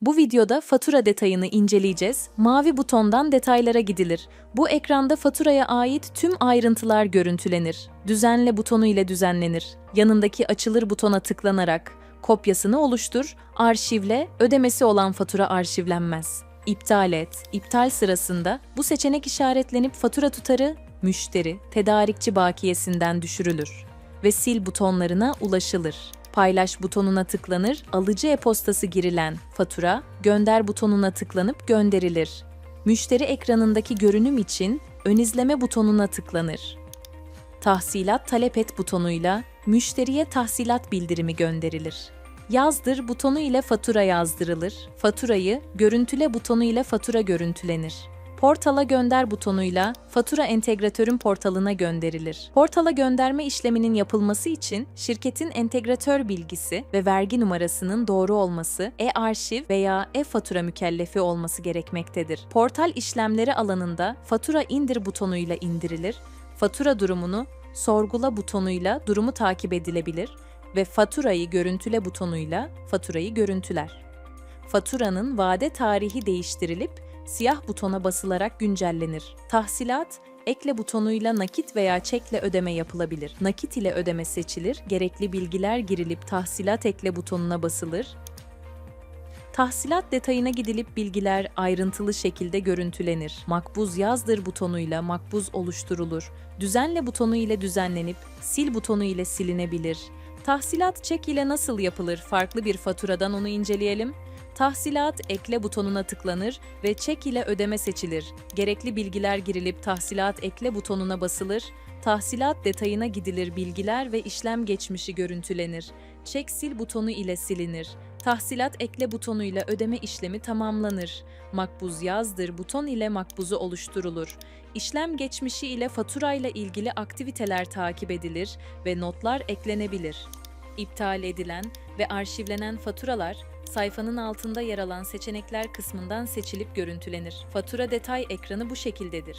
Bu videoda fatura detayını inceleyeceğiz. Mavi butondan detaylara gidilir. Bu ekranda faturaya ait tüm ayrıntılar görüntülenir. Düzenle butonu ile düzenlenir. Yanındaki açılır butona tıklanarak kopyasını oluştur, arşivle, ödemesi olan fatura arşivlenmez. İptal et. İptal sırasında bu seçenek işaretlenip fatura tutarı müşteri, tedarikçi bakiyesinden düşürülür ve sil butonlarına ulaşılır. Paylaş butonuna tıklanır, alıcı e-postası girilen fatura, gönder butonuna tıklanıp gönderilir. Müşteri ekranındaki görünüm için ön izleme butonuna tıklanır. Tahsilat talep et butonuyla müşteriye tahsilat bildirimi gönderilir. Yazdır butonu ile fatura yazdırılır. Faturayı görüntüle butonu ile fatura görüntülenir. Portala gönder butonuyla fatura entegratörün portalına gönderilir. Portala gönderme işleminin yapılması için şirketin entegratör bilgisi ve vergi numarasının doğru olması, e-arşiv veya e-fatura mükellefi olması gerekmektedir. Portal işlemleri alanında fatura indir butonuyla indirilir. Fatura durumunu sorgula butonuyla durumu takip edilebilir ve faturayı görüntüle butonuyla faturayı görüntüler. Faturanın vade tarihi değiştirilip siyah butona basılarak güncellenir. Tahsilat, ekle butonuyla nakit veya çekle ödeme yapılabilir. Nakit ile ödeme seçilir, gerekli bilgiler girilip tahsilat ekle butonuna basılır. Tahsilat detayına gidilip bilgiler ayrıntılı şekilde görüntülenir. Makbuz yazdır butonuyla makbuz oluşturulur. Düzenle butonu ile düzenlenip sil butonu ile silinebilir. Tahsilat çek ile nasıl yapılır? Farklı bir faturadan onu inceleyelim. Tahsilat ekle butonuna tıklanır ve çek ile ödeme seçilir. Gerekli bilgiler girilip tahsilat ekle butonuna basılır. Tahsilat detayına gidilir bilgiler ve işlem geçmişi görüntülenir. Çek sil butonu ile silinir. Tahsilat ekle butonu ile ödeme işlemi tamamlanır. Makbuz yazdır buton ile makbuzu oluşturulur. İşlem geçmişi ile fatura ile ilgili aktiviteler takip edilir ve notlar eklenebilir. İptal edilen ve arşivlenen faturalar sayfanın altında yer alan seçenekler kısmından seçilip görüntülenir. Fatura detay ekranı bu şekildedir.